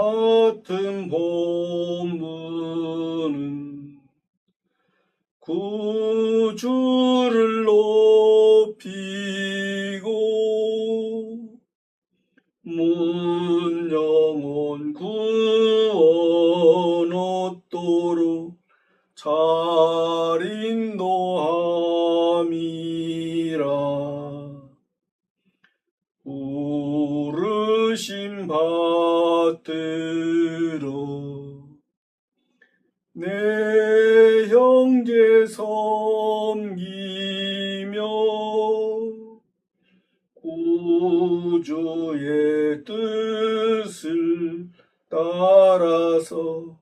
맡은 본분은 구주를 높이고 문영원 구원 얻도록 잘 인도함이 받들어 내 형제 섬기며 구주의 뜻을 따라서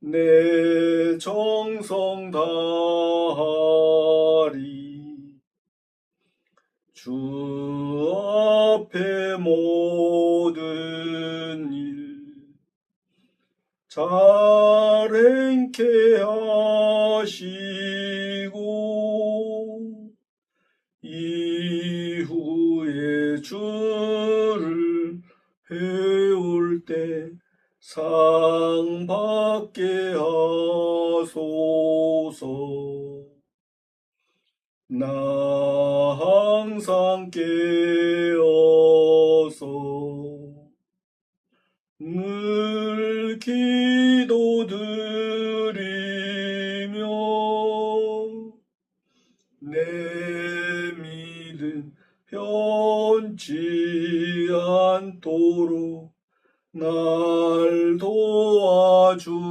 내 정성 다하리. 주 앞에 모 든 일. 잘 행케 하시고 이후에 주를 배울 때 상 받게 하소서. 나 항상 깨어서 늘 기도드리며 내 믿음 변치 않도록 날 도와주소서.